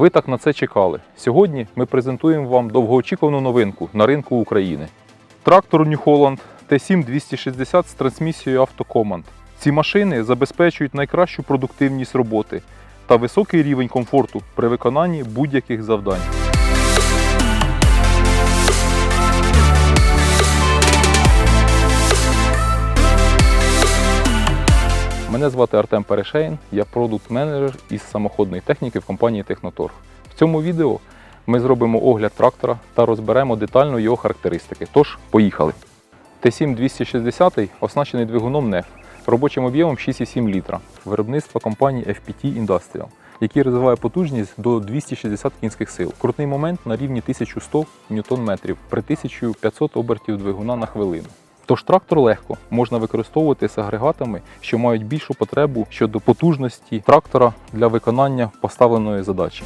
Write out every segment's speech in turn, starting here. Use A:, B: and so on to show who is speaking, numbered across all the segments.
A: Ви так на це чекали. Сьогодні ми презентуємо вам довгоочікувану новинку на ринку України. Трактор New Holland T7 260 з трансмісією автокоманд. Ці машини забезпечують найкращу продуктивність роботи та високий рівень комфорту при виконанні будь-яких завдань. Мене звати Артем Перешейн, я продукт-менеджер із самоходної техніки в компанії Техноторг. В цьому відео ми зробимо огляд трактора та розберемо детально його характеристики. Тож, поїхали. Т7 260 оснащений двигуном NEF робочим об'ємом 6,7 літра виробництва компанії FPT Industrial, який розвиває потужність до 260 кінських сил. Крутний момент на рівні 1100 Нм при 1500 обертів двигуна на хвилину. Тож трактор легко можна використовувати з агрегатами, що мають більшу потребу щодо потужності трактора для виконання поставленої задачі.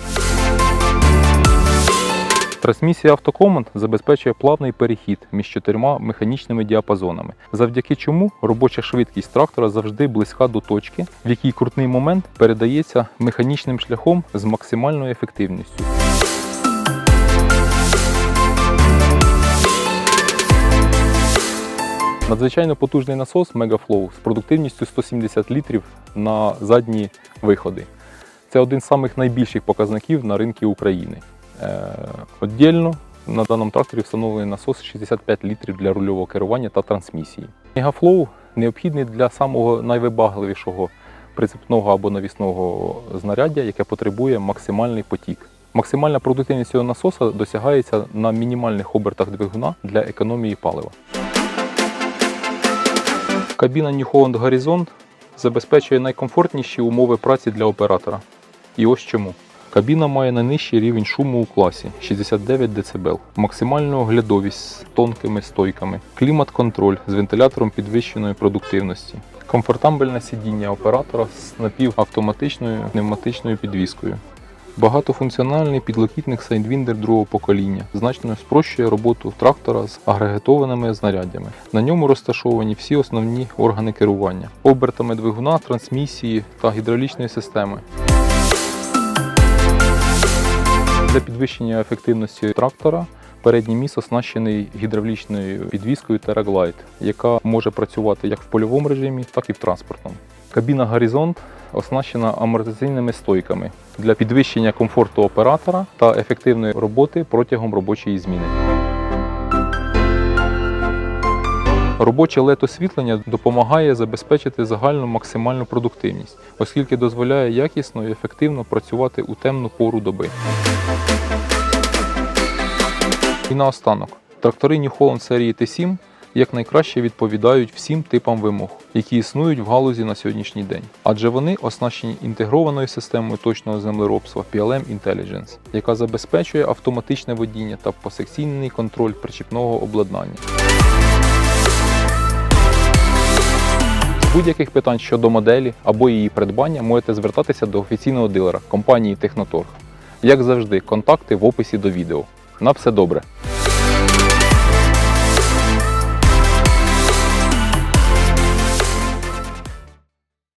A: Трансмісія автокоманд забезпечує плавний перехід між чотирма механічними діапазонами, завдяки чому робоча швидкість трактора завжди близька до точки, в якій крутний момент передається механічним шляхом з максимальною ефективністю. Надзвичайно потужний насос Megaflow з продуктивністю 170 літрів на задні виходи. Це один з самих найбільших показників на ринку України. Е, Отдільно на даному тракторі встановлений насос 65 літрів для рульового керування та трансмісії. Megaflow необхідний для самого найвибагливішого прицепного або навісного знаряддя, яке потребує максимальний потік. Максимальна продуктивність цього насоса досягається на мінімальних обертах двигуна для економії палива. Кабіна New Holland Horizon забезпечує найкомфортніші умови праці для оператора. І ось чому. Кабіна має найнижчий рівень шуму у класі 69 дБ, максимальну оглядовість з тонкими стойками, клімат-контроль з вентилятором підвищеної продуктивності, комфортабельне сидіння оператора з напівавтоматичною пневматичною підвіскою. Багатофункціональний підлокітник Sidewinder другого покоління значно спрощує роботу трактора з агрегатованими знаряддями. На ньому розташовані всі основні органи керування, обертами двигуна, трансмісії та гідравлічної системи. Для підвищення ефективності трактора передній міст оснащений гідравлічною підвіскою TerraGlide, яка може працювати як в польовому режимі, так і в транспортному. Кабіна Горизонт оснащена амортизаційними стойками для підвищення комфорту оператора та ефективної роботи протягом робочої зміни. Робоче led освітлення допомагає забезпечити загальну максимальну продуктивність, оскільки дозволяє якісно і ефективно працювати у темну пору доби. І наостанок, трактори New Holland серії T7 якнайкраще відповідають всім типам вимог, які існують в галузі на сьогоднішній день, адже вони оснащені інтегрованою системою точного землеробства PLM Intelligence, яка забезпечує автоматичне водіння та посекційний контроль причіпного обладнання. Будь-яких питань щодо моделі або її придбання можете звертатися до офіційного дилера компанії Техноторг. Як завжди, контакти в описі до відео. На все добре!